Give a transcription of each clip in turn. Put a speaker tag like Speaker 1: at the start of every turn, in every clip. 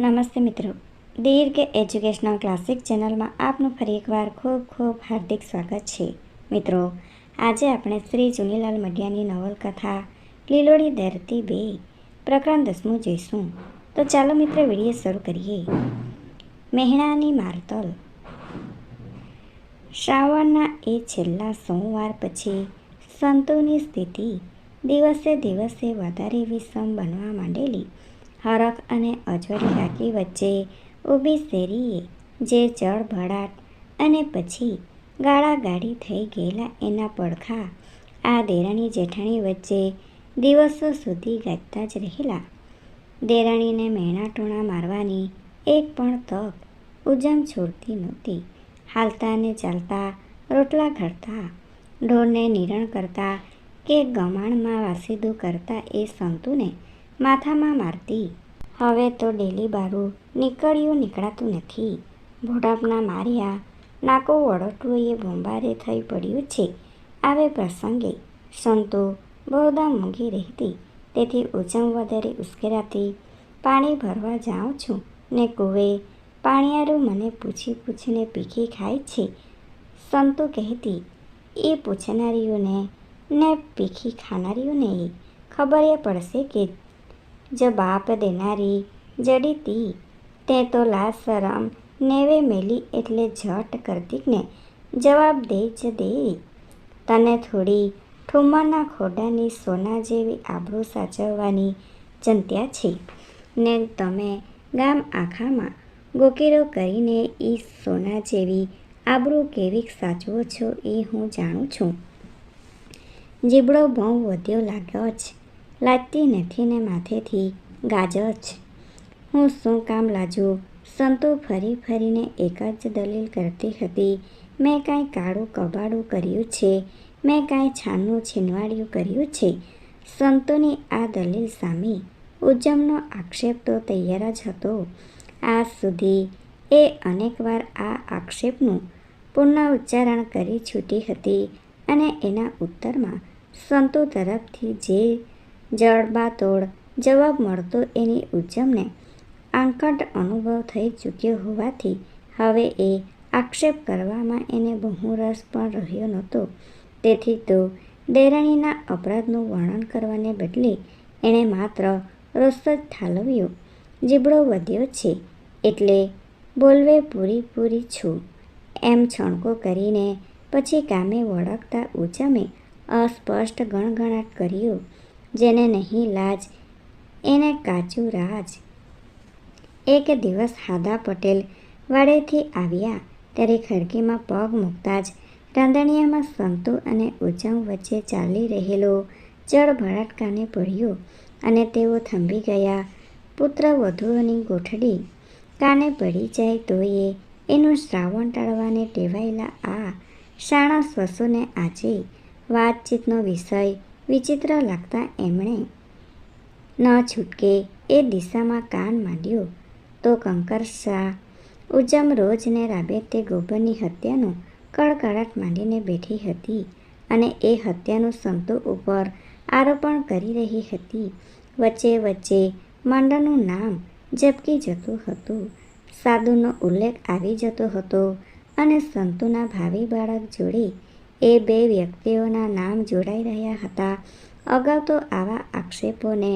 Speaker 1: નમસ્તે મિત્રો. દીર્ઘ educational classic ચેનલમાં આપનું ફરી એકવાર ખૂબ ખૂબ હાર્દિક સ્વાગત છે. મિત્રો, આજે આપણે શ્રી ચુનીલાલ મડિયાની નવલકથા, લીલોડી ધરતી બે, પ્રકરણ દસમું જોઈશું. તો ચાલો મિત્રો, વીડિયો શરૂ કરીએ. મહેણાની મારતલ. શ્રાવણના એ છેલ્લા સોમવાર પછી સંતોની સ્થિતિ દિવસે દિવસે વધારે વિષમ બનવા માંડેલી. હરખ અને અજોડી ટાંકી વચ્ચે ઊભી શેરીએ જે જળભળાટ અને પછી ગાળાગાળી થઈ ગયેલા એના પડખા, આ દેરાણી જેઠાણી વચ્ચે દિવસો સુધી ગાજતા જ રહેલા. દેરાણીને મેણા ટોણા મારવાની એક પણ તક ઉજમ છોડતી નહોતી. હાલતા ને ચાલતા, રોટલા ઘડતા ઢોરને નિરણ કરતા કે ગમાણમાં વાસીદું કરતા એ સંતુને માથામાં મારતી. હવે તો ડેલી બારું નીકળ્યું નીકળાતું નથી. ભોડાપના માર્યા નાકો વળટવું એ બોંબારે થઈ પડ્યું છે. આવે પ્રસંગે સંતો બહુદા મૂંગી રહેતી. તેથી ઉજમ વધારે ઉશ્કેરાતી, પાણી ભરવા જાઉં છું ને કુવે, પાણીયારું મને પૂછી પૂછીને પીખી ખાય છે. સંતો કહેતી, એ પૂછનારીઓને ને પીખી ખાનારીઓને ખબર એ પડશે કે જ બાપ દેનારી જડીતી તે, તો લાજ શરમ નેવે મેલી એટલે ઝટ કરતીકને જવાબ દે જ દે. તને થોડી ઠુમાના ખોડાની સોના જેવી આબરૂ સાચવવાની ચંત્યા છે. ને તમે ગામ આખામાં ગોકીરો કરીને એ સોના જેવી આબરૂ કેવી સાચવો છો એ હું જાણું છું. જીબડો બહુ વધ્યો લાગ્યો છે લાગતી નથી ને માથેથી ગાજર છે હું શું કામ લાજુ? સંતો ફરી ફરીને એક જ દલીલ કરતી હતી. મેં કાંઈ કાળું કબાડું કર્યું છે. મેં કાંઈ છાનનું છીનવાડિયું કર્યું છે. સંતોની આ દલીલ સામે ઉજ્જમનો આક્ષેપ તો તૈયાર જ હતો. આજ સુધી એ અનેકવાર આ આક્ષેપનું પુનઃઉચ્ચારણ કરી છૂટી હતી અને એના ઉત્તરમાં સંતો તરફથી જે જડબાતોડ જવાબ મળતો એની ઉજ્જમને આંકટ અનુભવ થઈ ચૂક્યો હોવાથી હવે એ આક્ષેપ કરવામાં એને બહુ રસ પણ રહ્યો નહોતો. તેથી તો દેરાણીના અપરાધનું વર્ણન કરવાને બદલે એણે માત્ર રોષ જ ઠાલવ્યો. જીબડો વધ્યો છે એટલે બોલવે પૂરી પૂરી છું. એમ છણકો કરીને પછી કામે વળગતા ઉજમે અસ્પષ્ટ ગણગણાટ કર્યો. જેને નહીં લાજ, એને કાચું રાજ. એક દિવસ હાદા પટેલ વાડેથી આવ્યા, ત્યારે ખડકીમાં પગ મૂકતા જ રાંધણિયામાં સંતો અને ઉજમ વચ્ચે ચાલી રહેલો જળભળાટ કાને પડ્યો અને તેઓ થંભી ગયા. પુત્ર વધુઓની ગોઠડી કાને પડી જાય તોયે એનું શ્રાવણ ટાળવાને ટેવાયેલા આ શાણા શ્વસોને આજે વાતચીતનો વિષય વિચિત્ર લાગતા એમણે ન છૂટકે એ દિશામાં કાન માંડ્યો. તો કંકર શાહ ઉજમ રોજને રાબે તે ગોબરની હત્યાનું કડકડાટ માંડીને બેઠી હતી અને એ હત્યાનું સંતો ઉપર આરોપણ કરી રહી હતી. વચ્ચે વચ્ચે માંડાનું નામ ઝબકી જતું હતું. સાધુનો ઉલ્લેખ આવી જતો હતો અને સંતોના ભાવિ બાળક જોડે એ બે વ્યક્તિઓના નામ જોડાઈ રહ્યા હતા. અગાઉ તો આવા આક્ષેપોને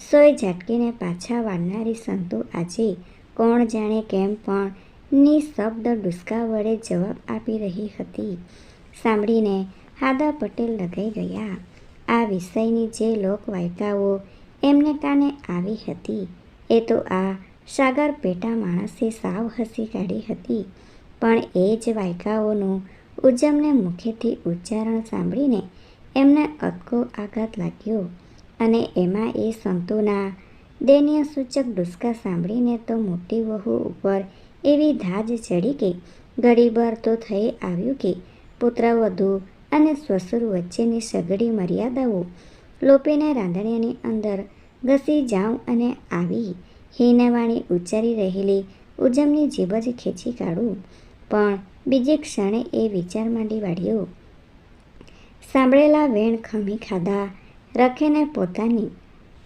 Speaker 1: સોય ઝાટકીને પાછા વાળનારી સંતો આજે કોણ જાણે કેમ પણ નિશબ્દ ડુસકા વડે જવાબ આપી રહી હતી. સાંભળીને હાદા પટેલ લગાઈ ગયા. આ વિષયની જે લોકવાયકાઓ એમને કાને આવી હતી, એ તો આ સાગર પેટા માણસે સાવ હસી કાઢી હતી. પણ એ જ વાયકાઓનું ઉજ્જમને મુખેથી ઉચ્ચારણ સાંભળીને એમને અતકો આઘાત લાગ્યો અને એમાં એ સંતોના દૈન્ય સૂચક ડુસકા સાંભળીને તો મોટી વહુ ઉપર એવી ધાજ ચડી કે ઘડીભર તો થઈ આવ્યું કે પુત્રવધુ અને સ્વસુર વચ્ચેની સઘળી મર્યાદાઓ લોપીને રાંધણિયાની અંદર ઘસી જાઉં અને આવી હીનવાણી ઉચ્ચારી રહેલી ઉજમની જીભ જ ખેંચી કાઢું. પણ બીજી ક્ષણે એ વિચાર માંડી વાળ્યો સાંભળેલા વેણ ખમી ખાધા, રખેને પોતાની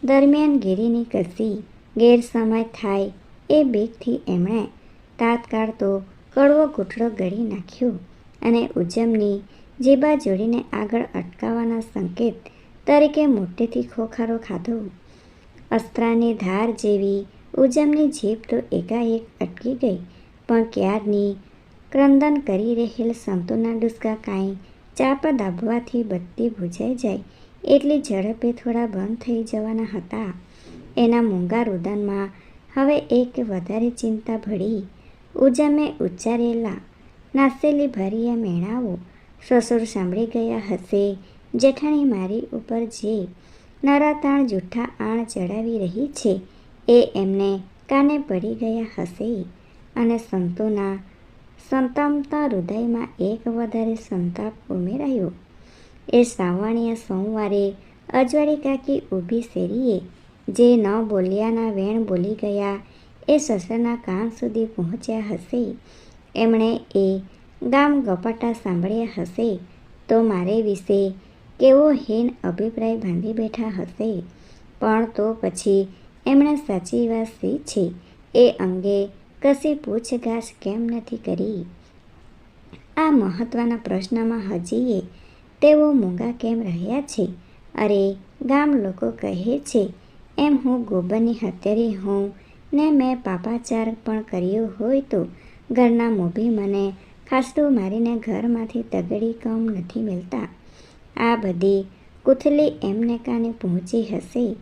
Speaker 1: દરમિયાન ગીરીની કસી ગેરસમય થાય એ બેગથી એમણે તાત્કાળ તો કડવો ઘૂંટડો ગળી નાખ્યો અને ઉજ્જમની જીભા જોડીને આગળ અટકાવવાના સંકેત તરીકે મોટેથી ખોખારો ખાધો. અસ્ત્રાની ધાર જેવી ઉજ્જમની જીભ તો એકાએક અટકી ગઈ, પણ ક્યારની ક્રંદન કરી રહેલ સંતોના ડુસકા કાંઈ ચાપ દાબવાથી બત્તી ભૂજાઈ જાય. એટલી ઝડપે થોડા બંધ થઈ જવાના હતા. એના મૂંગા રુદનમાં હવે એક વધારે ચિંતા ભળી ઉજ્જમે ઉચ્ચારેલા નાસેલી ભરિયા મેણાઓ સસુર સાંભળી ગયા હશે. જેઠાણી મારી ઉપર જે નરાતાણ જૂઠા આણ ચડાવી રહી છે, એ એમને કાને પડી ગયા હશે. અને સંતોના સંતમતા હૃદયમાં એક વધારે સંતાપ ઉમેરાયો એ શ્રાવણીય સોમવારે અજવાળી કાકી ઊભી શેરીએ જે ન બોલ્યાના વેણ બોલી ગયા, એ સસરાના કાન સુધી પહોંચ્યા હશે. એમણે એ ગામ ગપાટા સાંભળ્યા હશે તો મારે વિશે કેવો હીન અભિપ્રાય બાંધી બેઠા હશે. પણ તો પછી એમણે સાચી વાત શી છે? એ અંગે કશી પૂછગાછ કેમ નથી કરી? આ મહત્ત્વના પ્રશ્નમાં હજીએ તેઓ મૂંગા કેમ રહ્યા છે? અરે, ગામ લોકો કહે છે, એમ હું ગોબરની હત્યારી હોઉં ને મેં પાપાચાર પણ કર્યો હોય તો ઘરના મોભી મને ખાસડું મારીને ઘરમાંથી તગડી કમ નથી મળતા આ બધી કુથલી એમને કાને પહોંચી હશે?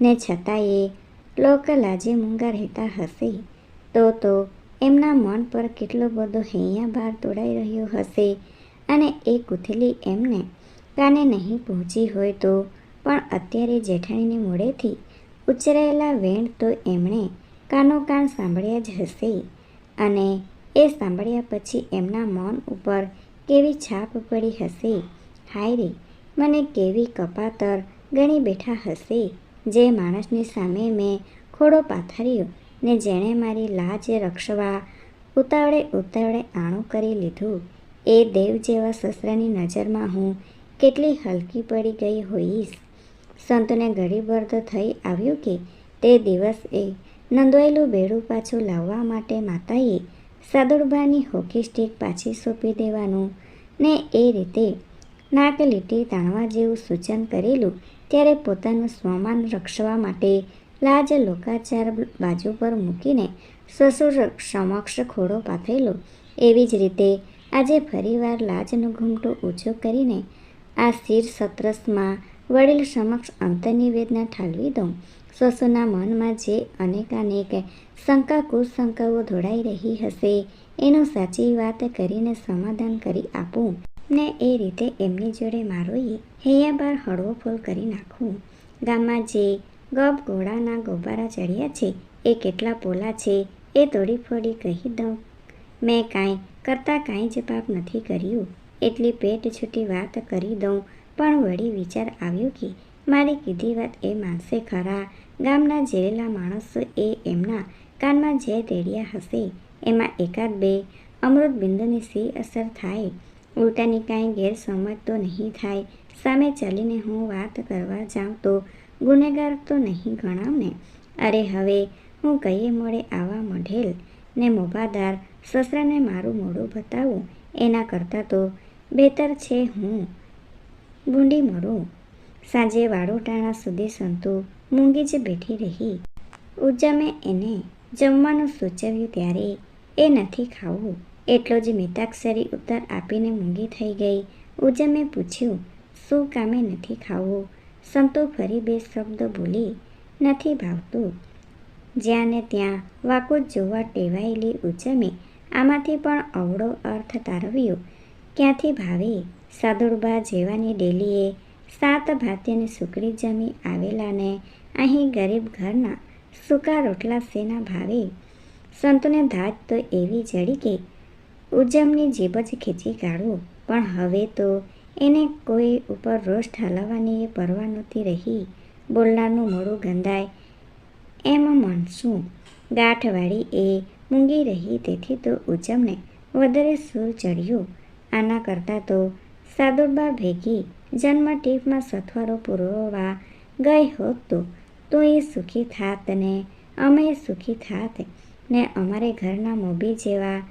Speaker 1: ને છતાંય લોક લાજે મૂંગા રહેતા હશે. તો તો એમના મન પર કેટલો બધો હૈયા ભાર તોડાઈ રહ્યો હશે અને એ કુથલી એમને કાને નહીં પહોંચી હોય તો? પણ અત્યારે જેઠાણીને મોડેથી ઉચ્ચરાયેલા વેણ તો એમણે કાનો કાન સાંભળ્યા જ હશે અને એ સાંભળ્યા પછી એમના મન ઉપર કેવી છાપ પડી હશે? હાય રે, મને કેવી કપાતર ગણી બેઠા હશે? જે માણસની સામે મેં ખોડો પાથર્યો ને જેણે મારી લાજ રક્ષવા, ઉતાવળે ઉતાવળે આણું કરી લીધું. એ દેવ જેવા સસરાની નજરમાં હું કેટલી હલકી પડી ગઈ હોઈશ. સંતને ગરીબર્દ થઈ આવ્યું કે તે દિવસ નંદવાયેલું બેડું પાછું લાવવા માટે માતાએ સાદુડબાની હોકી સ્ટીક પાછી સોંપી દેવાનું ને એ રીતે નાક લીટી તાણવા જેવું સૂચન કરેલું ત્યારે પોતાનું સ્વમાન રક્ષવા માટે લાજ લોકાચાર બાજુ પર મૂકીને સસુર સમક્ષ ખોડો પાથરેલો. એવી જ રીતે આજે ફરીવાર લાજનું ઘૂમટું ઊંચું કરીને આ શિર સત્રસમાં વડીલ સમક્ષ અંતનિવેદના ઠાલવી દઉં. સસુના મનમાં જે અનેકાનેક શંકા કુશંકાઓ ધોડાઈ રહી હશે, એનું સાચી વાત કરીને સમાધાન કરી આપું. ને એ રીતે એમની જોડે મારો હૈયાબાર હળવો ફોલ કરી નાખું. ગામમાં જે ગપ ઘોડાના ગોબારા ચડ્યા છે. એ કેટલા પોલા છે, એ તોડી ફોડી કહી દઉં. મેં કાંઈ કરતાં કાંઈ જ પાપ નથી કર્યું. એટલી પેટ છૂટી વાત કરી દઉં. પણ વળી વિચાર આવ્યો કે મારી કીધી વાત એ માનશે ખરા. ગામના જેલેલા માણસો એ એમના કાનમાં જે તેડ્યા હશે. એમાં એકાદ બે અમૃત બિંદુની સી અસર થાય. ઉલટાની કાંઈ ગેરસમજ તો નહીં થાય. સામે ચાલીને હું વાત કરવા જાઉં તો ગુનેગાર તો નહીં ગણાવને? અરે હવે, હું કહીએ મોડે આવા મઢેલ? ને મોભાદાર સસરાને મારું મોઢું બતાવું? એના કરતાં તો બહેતર છે હું. ભૂંડી મળું સાંજે વાડોટાણા સુધી સંતુ મૂંગી જ બેઠી રહી. ઉજ્જમે એને જમવાનું સૂચવ્યું ત્યારે એ નથી ખાવું. એટલો જ મિતાક્ષરી ઉત્તર આપીને મૂંગી થઈ ગઈ. ઉજમે પૂછ્યું, શું કામે નથી ખાવું? સંતો ફરી બે શબ્દ બોલી નથી ભાવતું. જ્યાં ને ત્યાં વાકું જોવા ટેવાયેલી ઉજ્જમે આમાંથી પણ અવળો અર્થ તારવ્યો. ક્યાંથી ભાવે? સાદુડબા જેવાની ડેલીએ સાત ભાત્યને સુકડી જમી આવેલાને અહીં ગરીબ ઘરના સૂકા રોટલા સેના ભાવે? સંતોને ધાત તો એવી જડી કે ઉજ્જમની જીભ જ ખેંચી કાઢવું પણ હવે તો એને કોઈ ઉપર રોષ ઠાલવવાની પરવા નહોતી રહી. બોલનારનું મોડું ગંધાય. એમ મનશું ગાંઠવાળી એ મૂંગી રહી તેથી તો ઉજમને વધારે સૂર ચડ્યું. આના કરતાં તો સાદુરબા ભેગી જન્મ ટીપમાં સથવારો પુરવવા ગઈ હોત તો. તો એ સુખી થાત ને અમે સુખી થાત ને અમારે ઘરના મોભી જેવા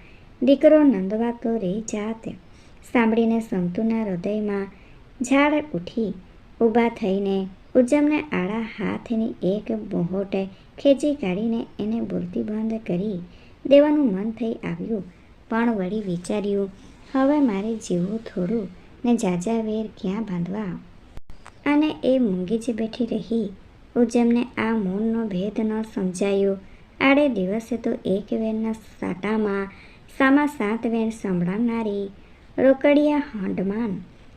Speaker 1: દીકરો નંદવાતો રહી જાત. સાંભળીને સંતુના હૃદયમાં ઝાડ ઉઠી ઊભા થઈને ઉજ્જમને આડા હાથની એક બોહોટે ખેંચી કાઢીને એને બોલતી બંધ કરી દેવાનું મન થઈ આવ્યું. પણ વળી વિચાર્યું, હવે મારે જીવવું થોડું ને જાજાવેર ક્યાં બાંધવા? અને એ મૂંગી જ બેઠી રહી. ઉજ્જમને આ મૌનનો ભેદ ન સમજાયો. આડે દિવસે તો એક વેરના સાટામાં સામા સાત વેણ સંભળાવનારી રોકડિયા હોંડમાન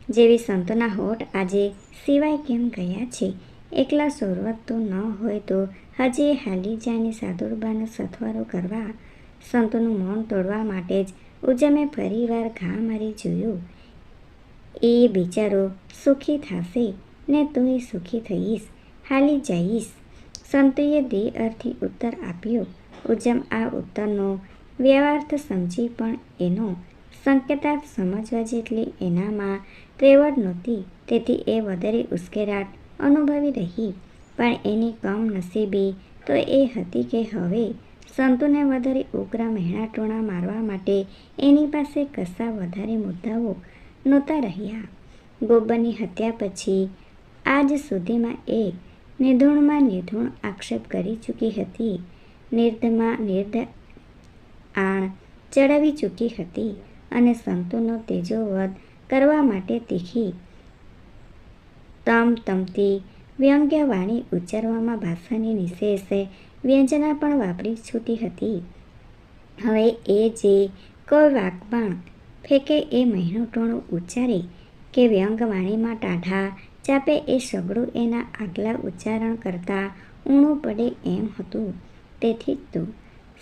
Speaker 1: જેવી સંતોના હોઠ આજે સિવાય કેમ ગયા છે? એકલા સોરવત તો ન હોય તો હજી હાલી જાની સાદુરબાનો સથવારો કરવા સંતોનું મૌન તોડવા માટે જ ઉજ્જમે ફરીવાર ઘા મારી જોયું. એ બિચારો સુખી થશે ને તુંય સુખી થઈશ, હાલી જઈશ. સંતોએ દે અર્થી ઉત્તર આપ્યો. ઉજ્જમ આ ઉત્તરનો વ્યવહાર્થ સમજી પણ એનો સંકેતાર્થ સમજવા જેટલી એનામાં ત્રેવડ નહોતી, તેથી એ વધારે ઉશ્કેરાટ અનુભવી રહી. પણ એની કમ નસીબી તો એ હતી કે હવે સંતોને વધારે ઉગ્ર મહેણાટોણા મારવા માટે એની પાસે કશા વધારે મુદ્દાઓ નહોતા રહ્યા. ગોબરની હત્યા પછી આજ સુધીમાં એ નિધુણમાં નિધુણ આક્ષેપ કરી ચૂકી હતી. નિર્ધમાં નિર્ધ આણ ચડાવી ચૂકી હતી. અને સંતોનો તેજોવધ કરવા માટે તીખી તમ તમતી વ્યંગ્યવાણી ઉચ્ચારવામાં ભાષાની નિશેષે વ્યંજના પણ વાપરી છૂટી હતી. હવે એ જે કોઈ વાકબાણ ફેંકે એ મહિનો ટોણું ઉચ્ચારે કે વ્યંગવાણીમાં ટાઢા ચાપે એ સગડું એના આગલા ઉચ્ચારણ કરતાં ઊણું પડે એમ હતું. તેથી જ તો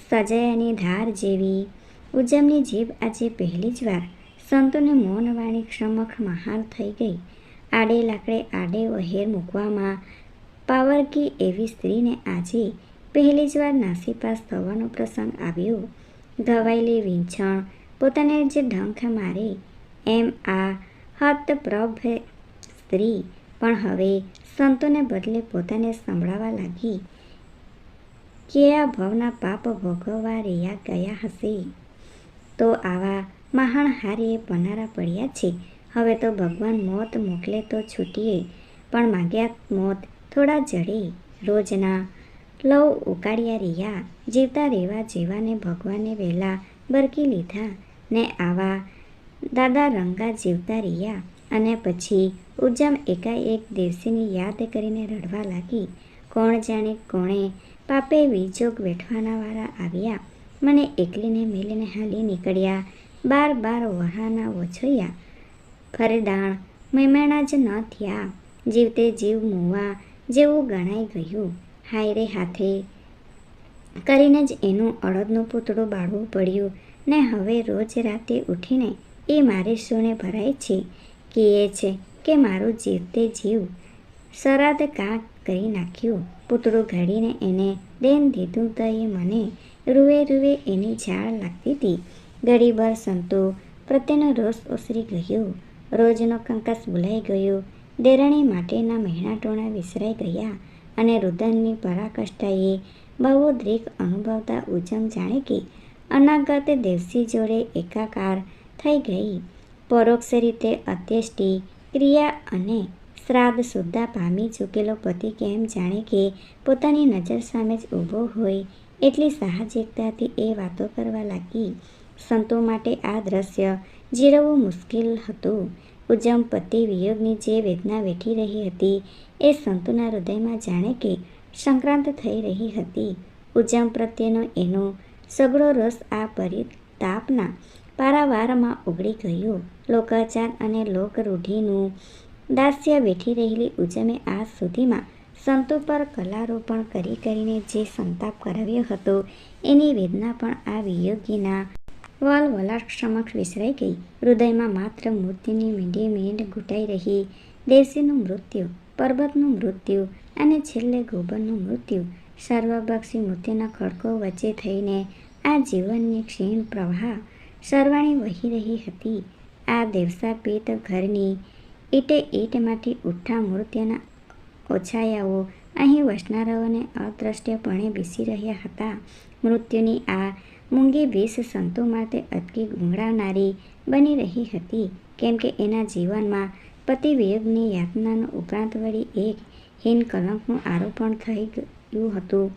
Speaker 1: સજાયાની ધાર જેવી ઉજ્જમની જીભ આજે પહેલી જ વાર. સંતોને મૌનવાણી સમક્ષ મહાન થઈ ગઈ. આડે લાકડે આડે વહેર મૂકવામાં પાવરકી એવી સ્ત્રીને આજે પહેલી જ વાર નાસીપાસ થવાનો પ્રસંગ આવ્યો. ઘવાયેલી વીંછણ, પોતાને જે ઢંખ મારે, એમ આ હતપ્રભ સ્ત્રી. પણ હવે સંતોને બદલે પોતાને સંભળાવા લાગી. કે આ ભવના પાપ ભોગવવા રહ્યા ગયા હશે? તો આવા મહાન હારીએ પનારા પડ્યા છે. હવે તો ભગવાન મોત મોકલે તો છૂટીએ, પણ માગ્યા મોત થોડા જડે. રોજના લવ ઉકાળ્યા રહ્યા, જીવતા રહેવા જેવાને ભગવાને વહેલા બરકી લીધા ને આવા દાદા રંગા જીવતા રહ્યા અને પછી ઉજ્જમ એકાએક દેવસીની યાદ કરીને રડવા લાગી. કોણ જાણે કોણે પાપે વિજોગ વેઠવાના વાળા આવ્યા. મને એકલીને મેલીને હાલી નીકળ્યા. બાર બાર વહાના ઓછોયા ફરદાણ મહેમાણા જ ન થયા. જીવતે જીવ મોવા જેવું ગણાઈ ગયું. હાય રે હાથે. કરીને જ એનું અડદનું પૂતળું બાળવું પડ્યું. ને હવે રોજ રાતે ઉઠીને એ મારે સોને ભરાય છે. કહે છે કે મારું જીવતે જીવ. સરાદ કાંક કરી નાખ્યું. પૂતળું ઘડીને એને દેન દીધું તો એ મને રૂએ રૂએ એની ઝાડ લાગતી હતી ગરીબર સંતો પ્રત્યેનો રોષ ઓસરી ગયો. રોજનો કંકાસ ભૂલાઈ ગયો. દેરણી માટેના મહેણાટોણા વિસરાઈ ગયા અને રુદનની બહુ ભાવોદ્રેક અનુભવતા ઉજમ જાણે કે અનાગત દેવસી જોડે એકાકાર થઈ ગઈ. પરોક્ષ રીતે અત્યષ્ટિ ક્રિયા અને શ્રાદ્ધ સુદ્ધા પામી ચૂકેલો પતિ કેમ જાણે કે પોતાની નજર સામે જ ઊભો હોય એટલી સાહજિકતાથી એ વાતો કરવા લાગી. સંતો માટે આ દ્રશ્ય જીરવવું મુશ્કેલ હતું. ઉજ્જમ પતિ વિયોગની જે વેદના વેઠી રહી હતી, એ સંતોના હૃદયમાં જાણે કે સંક્રાંત થઈ રહી હતી. ઉજ્જમ પ્રત્યેનો એનો સગળો રસ આ પરિતાપના પારાવારમાં ઉગડી ગયો. લોકાચાર અને લોકરૂઢિનું દાસ્ય વેઠી રહેલી ઉજમે આજ સુધીમાં સંતો પર કલારોપણ કરી કરીને જે સંતાપ કરાવ્યો હતો, એની વેદના પણ આ વિયોગીના વલવલાટ સમક્ષ વિસરાઈ ગઈ. હૃદયમાં માત્ર મૂર્તિની મીંડી મીંડ ઘૂંટાઈ રહી. દેવસીનું મૃત્યુ, પર્વતનું મૃત્યુ અને છેલ્લે ગોબરનું મૃત્યુ, સર્વભક્ષી મૃત્યુના ખડકો વચ્ચે થઈને આ જીવનની ક્ષીણ પ્રવાહ સરવાણી વહી રહી હતી. આ દેવસાપીત ઘરની ઈટે ઈટમાંથી ઉઠ્ઠા મૃત્યુના ઓછાયાઓ. અહીં વસનારાઓને અદ્રશ્યપણે બેસી રહ્યા હતા. મૃત્યુની આ મૂંગી ભેસ સંતો માટે અટકી ગુંગળાવનારી બની રહી હતી. કેમ કે એના જીવનમાં પતિ વિયોગની યાતનાનો ઉપરાંત વળી એક હીન કલંકનું આરોપણ થઈ ગયું હતું.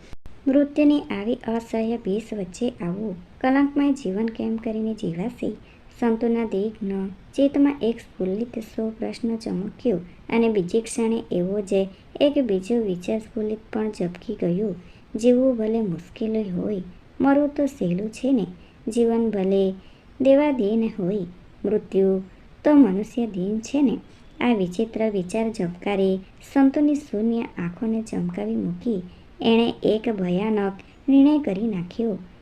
Speaker 1: મૃત્યુની આવી અસહ્ય ભેસ વચ્ચે આવું કલંકમય જીવન કેમ કરીને જીવાશે? સંતોના દિગ્ન ચિત્તમાં એક સ્ફુલ્લિત સો પ્રશ્ન ચમક્યો અને બીજી ક્ષણે એવો જે એક બીજો વિચાર સ્ફુલ્લિત પણ ઝબકી ગયો. જીવવું ભલે મુશ્કેલ હોય, મરવું તો સહેલું છે ને. જીવન ભલે દેવાધીન હોય, મૃત્યુ તો મનુષ્ય દિન છે ને. આ વિચિત્ર વિચાર ઝબકારી સંતોની શૂન્ય આંખોને ચમકાવી મૂકી, એણે એક ભયાનક નિર્ણય કરી નાખ્યો.